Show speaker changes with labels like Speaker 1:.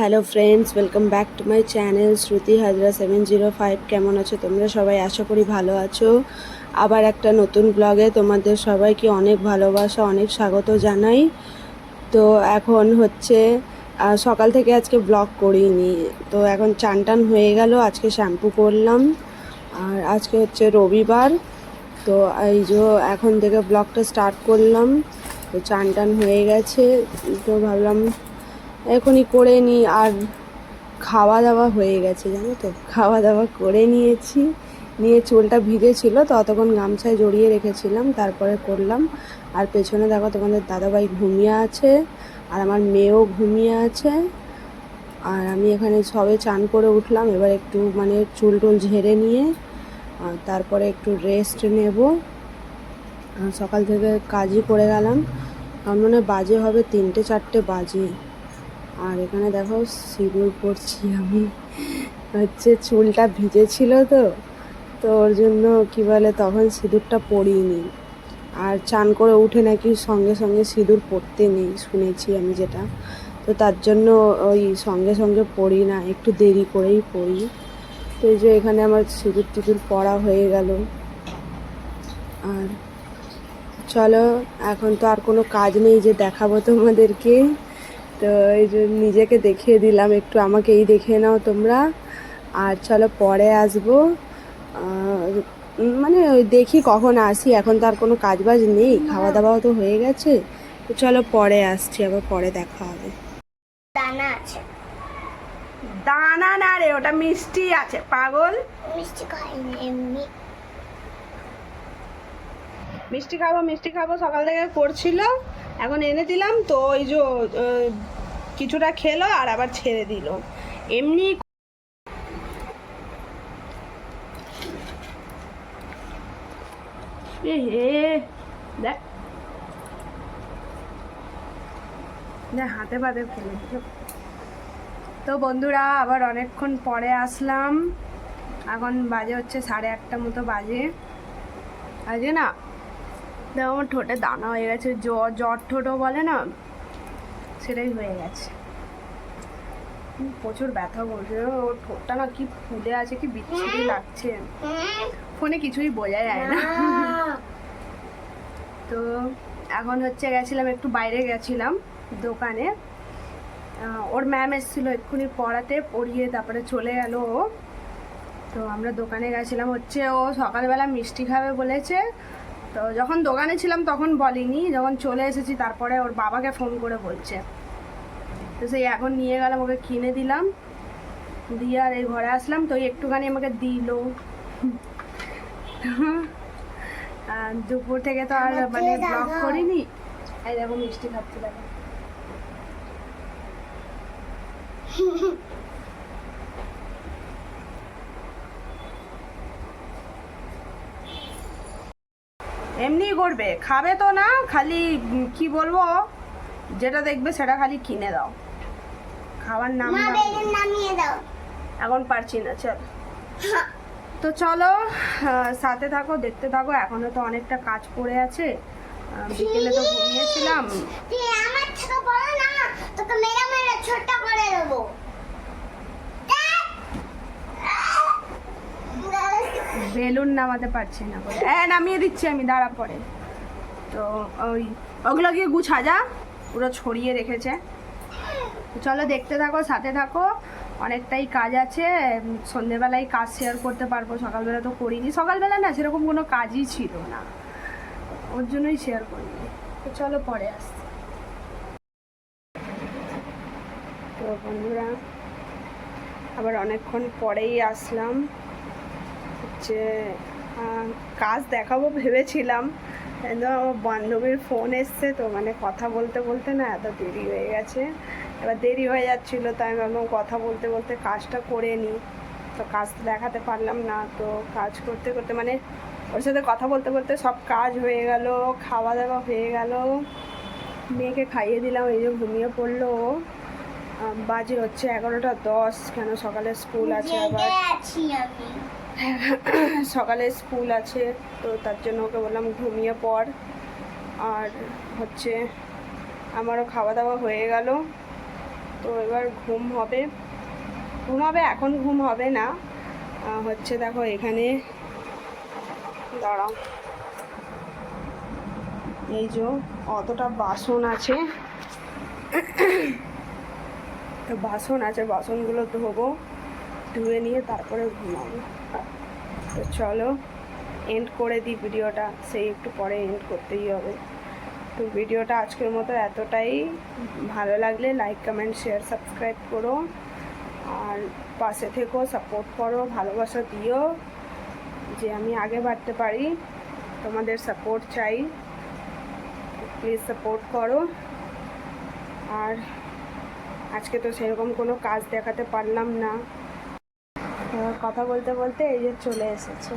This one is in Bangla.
Speaker 1: Hello friends welcome back to my channel Shruti Hazra seven zero five কেমন আছো তোমরা? সবাই আশা করি ভালো আছো। আবার একটা নতুন ব্লগে তোমাদের সবাইকে অনেক ভালোবাসা, অনেক স্বাগত জানাই। তো এখন হচ্ছে সকাল থেকে আজকে ব্লগ করিনি। তো এখন চান টান হয়ে গেল, আজকে শ্যাম্পু করলাম। আর আজকে হচ্ছে রবিবার। তো এই যে এখন থেকে ব্লগটা স্টার্ট করলাম। তো চান টান হয়ে গেছে। তো ভাবলাম এখনই করে নিই আর খাওয়া দাওয়া হয়ে গেছে, জানো তো? খাওয়া দাওয়া করে নিয়েছি। নিয়ে চুলটা ভিজে ছিল তো অতক্ষণ গামছায় জড়িয়ে রেখেছিলাম, তারপরে করলাম। আর পেছনে দেখো তোমাদের দাদাভাই ঘুমিয়ে আছে, আর আমার মেয়েও ঘুমিয়ে আছে। আর আমি এখানে সবে চান করে উঠলাম, এবার একটু মানে চুল টুল ঝেড়ে নিয়ে তারপরে একটু রেস্ট নেব। সকাল থেকে কাজই করে গেলাম। আমার মনে বাজে হবে তিনটে, চারটে বাজে। আর এখানে দেখো সিঁদুর পরছি আমি। হচ্ছে চুলটা ভিজে ছিল তো তো ওর জন্য কি বলে তখন সিঁদুরটা পরিনি। আর চান করে উঠে নাকি সঙ্গে সঙ্গে সিঁদুর পরতে নেই, শুনেছি আমি যেটা। তো তার জন্য ওই সঙ্গে সঙ্গে পড়ি না, একটু দেরি করেই পড়ি তো যে এখানে আমার সিঁদুর টিঁদুর পড়া হয়ে গেল। আর চলো, এখন তো আর কোনো কাজ নেই যে দেখাবো তোমাদেরকে। তো এই যে নিজেকে দেখিয়ে দিলাম একটু আমাকে এই দেখে নাও তোমরা। আর চলো পরে আসব। মানে দেখি কখন আসি এখন তো আর কোনো কাজ বাজ নেই খাওয়া দাওয়াও তো হয়ে গেছে। তো চলো পরে আসছি আবার পরে দেখা হবে।
Speaker 2: দানা আছে।
Speaker 1: দানা না রে ওটা মিষ্টি আছে পাগল।
Speaker 2: মিষ্টি খাইনি এমনি।
Speaker 1: মিষ্টি খাব মিষ্টি খাব, সকাল থেকে করছিল। এখন এনে দিলাম, তো ওই যে কিছুটা খেলো আর আবার ছেড়ে দিল। এমনি দেখ। হাতে পাতে ফেলে তো বন্ধুরা, আবার অনেকক্ষণ পরে আসলাম। এখন বাজে হচ্ছে সাড়ে আটটা মতো বাজে। আজকে না দেখো আমার ঠোঁটে দানা হয়ে গেছে, জ্বর জ্বর ঠোঁটও বলে না, সেটাই হয়ে গেছে। প্রচুর ব্যথা করছে ওর ঠোঁটটা না কি ফুলে আছে, কি বিচ্ছিরি লাগছে। ফোনে কিছুই বোঝা যায় না। তো এখন হচ্ছে গেছিলাম, একটু বাইরে গেছিলাম দোকানে। ওর ম্যাম এসেছিল এক্ষুনি পড়াতে, পড়িয়ে তারপরে চলে গেল ও। তো আমরা দোকানে গেছিলাম, হচ্ছে ও সকালবেলা মিষ্টি খাবে বলেছে তো যখন দোকানে ছিলাম তখন বলিনি যখন চলে এসেছি তারপরে ওর বাবাকে ফোন করে বলছে। তো সেই এখন নিয়ে গেলাম ওকে কিনে দিলাম। দিয়ে আর এই ঘরে আসলাম তো একটুখানি আমাকে দিল। দুপুর থেকে তো আর মানে ব্লগ করিনি। এই দেখো মিষ্টি খাচ্ছি দেখো। এমনি করবে। খাবে তো না খালি কি বলব? যেটা দেখবে সেটা খালি কিনে দাও। খাওয়ার নাম
Speaker 2: নামিয়ে দাও।
Speaker 1: এখন পারছি না চল। তো চলো সাথে থাকো দেখতে থাকো। এখনও তো অনেকটা কাজ পড়ে আছে। বিকেলে তো ঘুমিয়েছিলাম।
Speaker 2: আমার থেকে বড় না তোকে মেরে মেরে ছোট্ট করে দেবো।
Speaker 1: বেলুন নামাতে পারছি না বলে। হ্যাঁ নামিয়ে দিচ্ছি আমি, দাঁড়া পরে। তো ওই, ওগুলো গিয়ে গুছা যা পুরো ছড়িয়ে রেখেছে। চলো দেখতে থাকো, সাথে থাকো। অনেকটাই কাজ আছে, সন্ধেবেলায় কাজ শেয়ার করতে পারব, সকালবেলা তো করিনি। সকালবেলা না, সেরকম কোনো কাজই ছিল না। ওর জন্যই শেয়ার করিনি। তো চলো পরে আসছি। তো বন্ধুরা, আবার অনেকক্ষণ পরেই আসলাম। আহ, কাজ দেখাবো ভেবেছিলাম। কিন্তু আমার বান্ধবীর ফোন এসছে তো মানে কথা বলতে বলতে না এত দেরি হয়ে গেছে। এবার দেরি হয়ে যাচ্ছিল তাই আমি ভাবলাম কথা বলতে বলতে কাজটা করে নিই। তো কাজ দেখাতে পারলাম না তো কাজ করতে করতে মানে ওর সাথে কথা বলতে বলতে সব কাজ হয়ে গেল খাওয়া দাওয়া হয়ে গেল। মেয়েকে খাইয়ে দিলাম এই যে ঘুমিয়ে পড়ল বাজে হচ্ছে এগারোটা দশ কেন সকালে স্কুল আছে আবার। সকালে স্কুল আছে তো তার জন্য ওকে বললাম ঘুমিয়ে পর আর হচ্ছে আমারও খাওয়া দাওয়া হয়ে গেল তো এবার ঘুম হবে। ঘুম হবে এখন ঘুম হবে না। হচ্ছে দেখো এখানে দাঁড়াও। এই যে অতটা বাসন আছে। বাসন আছে, বাসনগুলো ধোবো, ধুয়ে নিয়ে তারপরে ঘুমাবো। তো চলো এন্ড করে দিই ভিডিওটা, সেই একটু পরে এন্ড করতেই হবে। তো ভিডিওটা আজকের মতো এতটাই। ভালো লাগলে লাইক কমেন্ট শেয়ার সাবস্ক্রাইব করো। আর পাশে থেকেও সাপোর্ট করো, ভালোবাসা দিও, যে আমি আগে বাড়তে পারি। তোমাদের সাপোর্ট চাই। প্লিজ সাপোর্ট করো। আর আজকে তো সেরকম কোনো কাজ দেখাতে পারলাম না। কথা বলতে বলতে এই যে চলে এসেছে।